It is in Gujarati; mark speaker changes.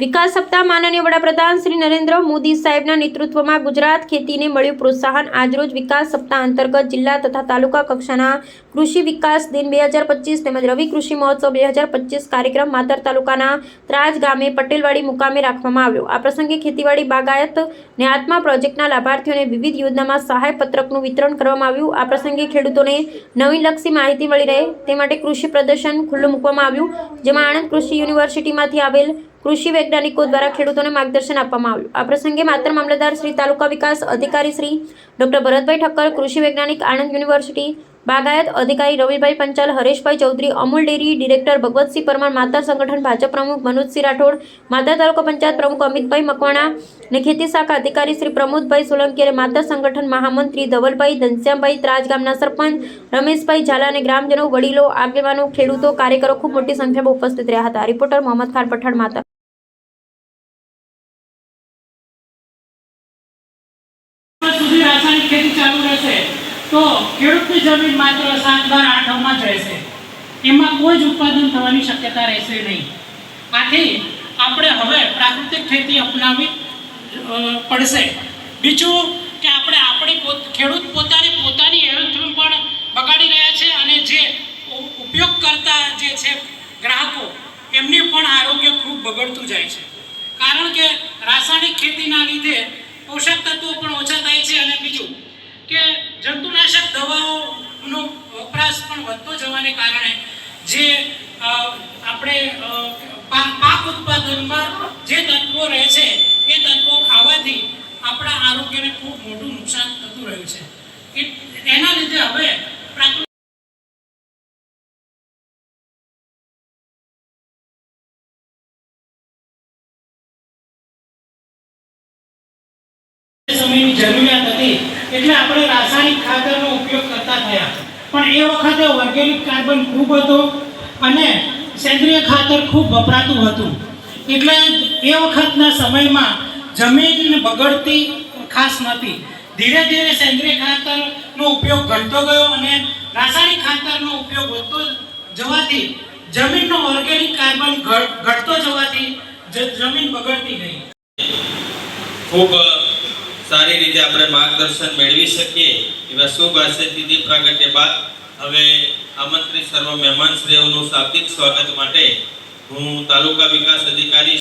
Speaker 1: વિકાસ સપ્તાહ માનનીય વડાપ્રધાન શ્રી નરેન્દ્ર મોદી સાહેબના નેતૃત્વમાં ગુજરાત ખેતીને મળ્યું પ્રોત્સાહન. આજરોજ વિકાસ સપ્તાહ અંતર્ગત જિલ્લા તથા તાલુકા કક્ષાના કૃષિ વિકાસ દિન બે હજાર પચીસ તેમજ રવિ કૃષિ મહોત્સવ બે હજાર પચીસ કાર્યક્રમ માતર તાલુકાના ત્રાજ ગામે પટેલવાડી મુકામે રાખવામાં આવ્યો. આ પ્રસંગે ખેતીવાડી બાગાયત ને આત્મા પ્રોજેક્ટના લાભાર્થીઓને વિવિધ યોજનામાં સહાય પત્રકનું વિતરણ કરવામાં આવ્યું. આ પ્રસંગે ખેડૂતોને નવીનલક્ષી માહિતી મળી રહે તે માટે કૃષિ પ્રદર્શન ખુલ્લું મૂકવામાં આવ્યું. જેમાં આણંદ કૃષિ યુનિવર્સિટીમાંથી આવેલ કૃષિ વૈજ્ઞાનિકો દ્વારા ખેડૂતોને માર્ગદર્શન આપવામાં આવ્યું. આ પ્રસંગે માત્ર મામલતદાર શ્રી તાલુકા વિકાસ અધિકારી શ્રી ડોક્ટર ભરતભાઈ ઠક્કર કૃષિ વૈજ્ઞાનિક આણંદ યુનિવર્સિટી બાગાયત અધિકારી રવિભાઈ પંચાલ હરેશભાઈ ચૌધરી અમૂલ ડેરી ડિરેક્ટર ભગવતસિંહ પરમાર માતા સંગઠન ભાજપ પ્રમુખ મનોજસિંહ રાઠોડ માતા તાલુકા પંચાયત પ્રમુખ અમિતભાઈ મકવાણા અને ખેતી શાખા અધિકારી શ્રી પ્રમોદભાઈ સોલંકી અને માતા સંગઠન મહામંત્રી ધવલભાઈ ધનશ્યામભાઈ ત્રાજ ગામના સરપંચ રમેશભાઈ ઝાલા અને ગ્રામજનો વડીલો આગેવાનો ખેડૂતો કાર્યકરો ખૂબ મોટી સંખ્યામાં ઉપસ્થિત રહ્યા હતા. રિપોર્ટર મોહમ્મદ ખાન પઠાણ માતર.
Speaker 2: ચાલુ રહેશે. તો ખેડૂતની જમીન માત્ર સાત બાર આઠમાં જ રહેશે. એમાં કોઈ જ ઉત્પાદન થવાની શક્યતા રહેશે નહીં. આથી આપણે હવે પ્રાકૃતિક ખેતી અપનાવવી પડશે. બીજું કે આપણે આપણી ખેડૂત પોતાની પોતાની હેલ્થ પણ બગાડી રહ્યા છે અને જે ઉપયોગ કરતા જે છે ગ્રાહકો, એમની પણ આરોગ્ય ખૂબ બગડતું જાય છે. કારણ કે રાસાયણિક ખેતીના લીધે પોષક તત્વો પણ ઓછા થાય છે અને બીજું કે જંતુનાશક દવાઓનો વપરાશ પણ વધતો જવાને કારણે જે આપણે પાક ઉત્પાદનમાં જે તત્વો રહે છે, એ તત્વો ખાવાથી આપણા આરોગ્યને ખૂબ મોટું નુકસાન થતું રહ્યું છે. એના લીધે હવે પ્રાકૃતિક સમયની જરૂરિયાત હતી, એટલે આપણે રાસાયણિક ખાતરનો ઉપયોગ કરતા થયા. પણ એ વખતે ઓર્ગેનિક કાર્બન ખૂબ હતો અને સેન્દ્રિય ખાતર ખૂબ વપરાતું હતું. એટલે એ વખતના સમયમાં જમીન બગડતી ખાસ નથી ધીરે ધીરે સેન્દ્રિય ખાતરનો ઉપયોગ ઘટતો ગયો અને રાસાયણિક ખાતરનો ઉપયોગ વધતો જવાથી જમીનનો ઓર્ગેનિક કાર્બન ઘટતો જવાથી જમીન બગડતી ગઈ.
Speaker 3: ખૂબ સારી રીતે આપણે માર્ગદર્શન મેળવી શકીએ. એવા શુભ આશયથી પ્રાગટ્ય બાદ હવે આમંત્રિત સર્વ મહેમાનશ્રીઓનું શાબ્દિક સ્વાગત માટે હું તાલુકા વિકાસ અધિકારી